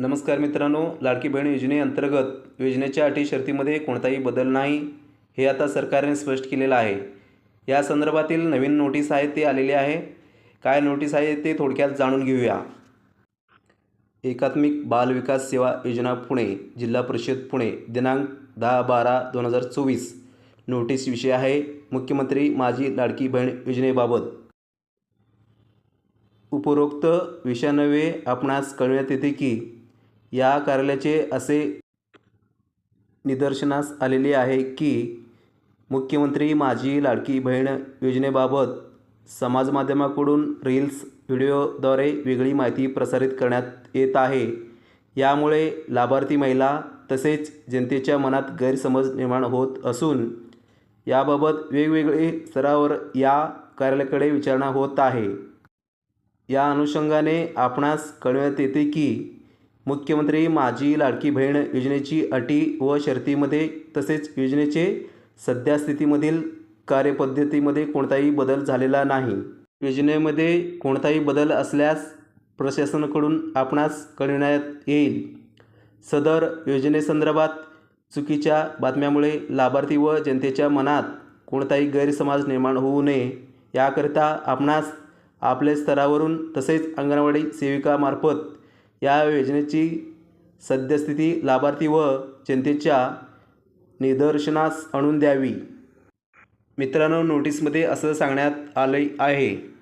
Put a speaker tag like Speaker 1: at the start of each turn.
Speaker 1: नमस्कार मित्रांनो लाडकी बहीण योजनेअंतर्गत योजनेच्या अटी शर्तीमध्ये कोणताही बदल नाही हे आता सरकारने स्पष्ट केलेलं आहे. या संदर्भातील नवीन नोटीस आहे ते आलेले आहे. काय नोटीस आहे ते थोडक्यात जाणून घेऊया. एकात्मिक बाल विकास सेवा योजना पुणे जिल्हा परिषद पुणे दिनांक दहा बारा दोन हजार चोवीस. नोटीस विषय आहे मुख्यमंत्री माझी लाडकी बहीण योजनेबाबत. उपरोक्त विषयानवे आपणास कळविण्यात येते की या कार्यालयाचे असे निदर्शनास आलेले आहे की मुख्यमंत्री माझी लाडकी बहीण योजनेबाबत समाजमाध्यमाकडून रील्स व्हिडिओद्वारे वेगळी माहिती प्रसारित करण्यात येत आहे. यामुळे लाभार्थी महिला तसेच जनतेच्या मनात गैरसमज निर्माण होत असून याबाबत वेगवेगळे स्तरावर या कार्यालयाकडे विचारणा होत आहे. या अनुषंगाने आपणास कळविण्यात येते की मुख्यमंत्री माझी लाडकी बहीण योजनेची अटी व शर्तीमध्ये तसेच योजनेचे सध्या स्थितीमधील कार्यपद्धतीमध्ये कोणताही बदल झालेला नाही. योजनेमध्ये कोणताही बदल असल्यास प्रशासनाकडून आपणास कळविण्यात येईल. सदर योजनेसंदर्भात चुकीच्या बातम्यामुळे लाभार्थी व जनतेच्या मनात कोणताही गैरसमज निर्माण होऊ नये. याकरिता आपणास आपल्या स्तरावरून तसेच अंगणवाडी सेविकामार्फत या योजनेची सद्यस्थिती लाभार्थी व जनतेच्या निदर्शनास आणून द्यावी. मित्रांनो नोटीसमध्ये असं सांगण्यात आले आहे.